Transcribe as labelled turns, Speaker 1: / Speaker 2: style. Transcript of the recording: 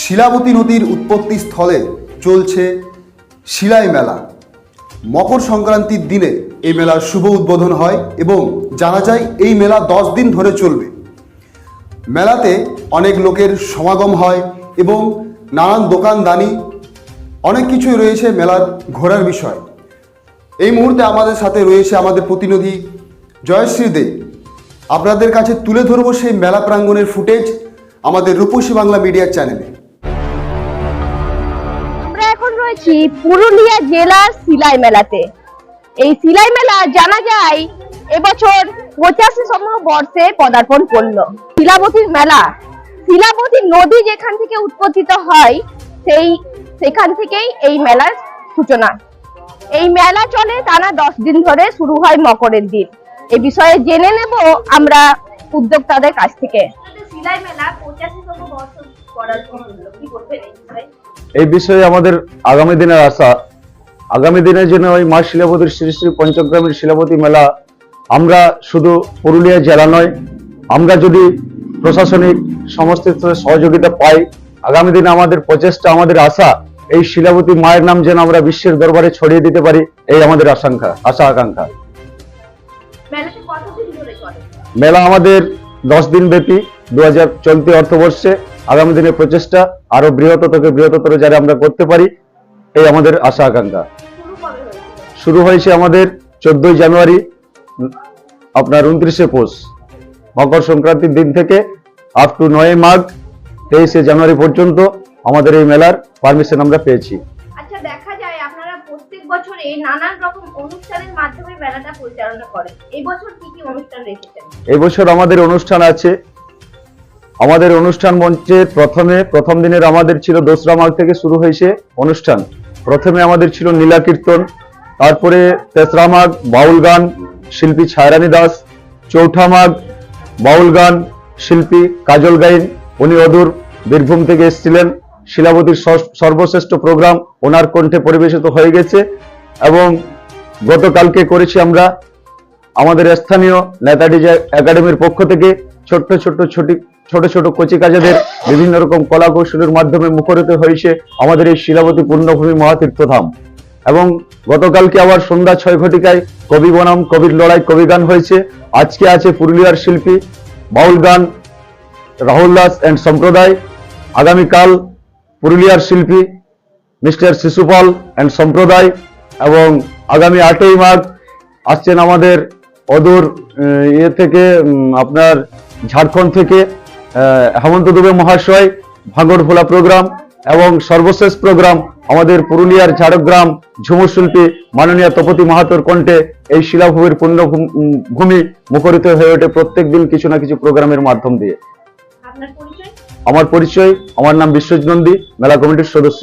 Speaker 1: শিলাবতী নদীর উৎপত্তি স্থলে চলছে শিলাই মেলা। মকর সংক্রান্তির দিনে এই মেলার শুভ উদ্বোধন হয় এবং জানা যায় এই মেলা দশ দিন ধরে চলবে। মেলাতে অনেক লোকের সমাগম হয় এবং নানান দোকানদানি অনেক কিছুই রয়েছে মেলার ঘোরার বিষয়। এই মুহূর্তে আমাদের সাথে রয়েছে আমাদের প্রতিনিধি জয়শ্রী দে। আপনাদের কাছে তুলে ধরবো সেই মেলা প্রাঙ্গণের ফুটেজ আমাদের রূপসী বাংলা মিডিয়ার চ্যানেলে।
Speaker 2: রয়েছি পুরুলিয়া জেলার সিলাই মেলাতে। এই সিলাই মেলা জানা যায়, এবছর পঁচাশি পঁচাশিতম বর্ষে পদার্পণ করল। শিলাবতীর মেলা, শিলাবতী নদী যেখান থেকে উৎপত্তিত হয়, সেই, সেখান থেকেই এই মেলার সূচনা। এই মেলা চলে টানা দশ দিন ধরে শুরু হয় মকরের দিন। এই বিষয়ে জেনে নেব আমরা উদ্যোক্তাদের কাছ থেকে। সিলাই মেলা পঁচাশিতম বর্ষ পদার্পণ করল। কি বলবেন এই বিষয়ে?
Speaker 3: এই বিষয়ে আমাদের আগামী দিনের আশা। আগামী দিনের জন্য ওই মা শিলাবতীর শ্রী শ্রী পঞ্চগ্রামের শিলাবতী মেলা আমরা শুধু পুরুলিয়া জেলা নয় আমরা যদি প্রশাসনিক সমস্ত সহযোগিতা পাই আগামী দিনে আমাদের প্রচেষ্টা আমাদের আশা এই শিলাবতী মায়ের নাম যেন আমরা বিশ্বের দরবারে ছড়িয়ে দিতে পারি এই আমাদের আশঙ্কা আশা আকাঙ্ক্ষা। মেলা আমাদের দশ দিন ব্যাপী দু হাজার চলতি অর্থবর্ষে। আগামী দিনের প্রচেষ্টা আরও বৃহত্তর বৃহত্তর যারা আমরা করতে পারি এই আমাদের আশা আকাঙ্ক্ষা।
Speaker 2: শুরু
Speaker 3: হয়েছে আমাদের চোদ্দই জানুয়ারি আপনার উনত্রিশে পৌষ মকর সংক্রান্তির দিন থেকে আপ টু নয় মাঘ তেইশে জানুয়ারি পর্যন্ত আমাদের এই মেলার পারমিশন আমরা পেয়েছি।
Speaker 2: আচ্ছা দেখা যায় আপনারা প্রত্যেক বছরে নানান রকম অনুষ্ঠানের মাধ্যমে মেলাটা পরিচালনা করেন। এই বছর কি কি অনুষ্ঠান রেখেছেন?
Speaker 3: এই বছর আমাদের অনুষ্ঠান আছে আমাদের অনুষ্ঠান মঞ্চে প্রথমে, প্রথম দিনের আমাদের ছিল দোসরা মাঘ থেকে শুরু হয়েছে অনুষ্ঠান। প্রথমে আমাদের ছিল নীলা কীর্তন, তারপরে তেসরা মাঘ, বাউল গান, শিল্পী ছায়রানী দাস, চৌঠা মাঘ, বাউল গান, শিল্পী কাজল গাইন, উনি অদূর বীরভূম থেকে এসেছিলেন। শিলাবতীর সর্ব- সর্বশ্রেষ্ঠ প্রোগ্রাম ওনার কণ্ঠে পরিবেশিত হয়ে গেছে এবং গতকালকে করেছি আমরা আমাদের স্থানীয় নেতাজি একাডেমির পক্ষ থেকে ছোট্ট ছোট্ট ছোটি ছোট ছোট কচিকাজাদের বিভিন্ন রকম কলা কৌশলের মাধ্যমে মুখরিত হয়েছে আমাদের এই শিলাবতী পূর্ণভূমি মহাতীর্থধাম। এবং গতকালকে আবার সন্ধ্যা ছয় ঘটিকায় কবি বনাম, কবির লড়াই, কবি গান হয়েছে। আজকে আছে পুরুলিয়ার শিল্পী, বাউল গান রাহুল দাস অ্যান্ড সম্প্রদায়। আগামীকাল পুরুলিয়ার শিল্পী, মিস্টার শিশুপাল অ্যান্ড সম্প্রদায়। এবং আগামী আটই মাঘ আসছেন আমাদের অদূর ইয়ে থেকে আপনার ঝাড়খণ্ড থেকে হেমন্ত দুবে মহাশয় ভাঙড় ভোলা প্রোগ্রাম এবং সর্বশেষ প্রোগ্রাম আমাদের পুরুলিয়ার ঝাড়গ্রাম ঝুমুর শিল্পী মাননীয় তপতি মাহাতোর কণ্ঠে এই শিলাভূমির পূর্ণ ভূমি মুখরিত হয়ে ওঠে প্রত্যেক দিন কিছু না কিছু প্রোগ্রামের মাধ্যম দিয়ে। আমার পরিচয় আমার নাম বিশ্বজিৎ নন্দী মেলা কমিটির সদস্য।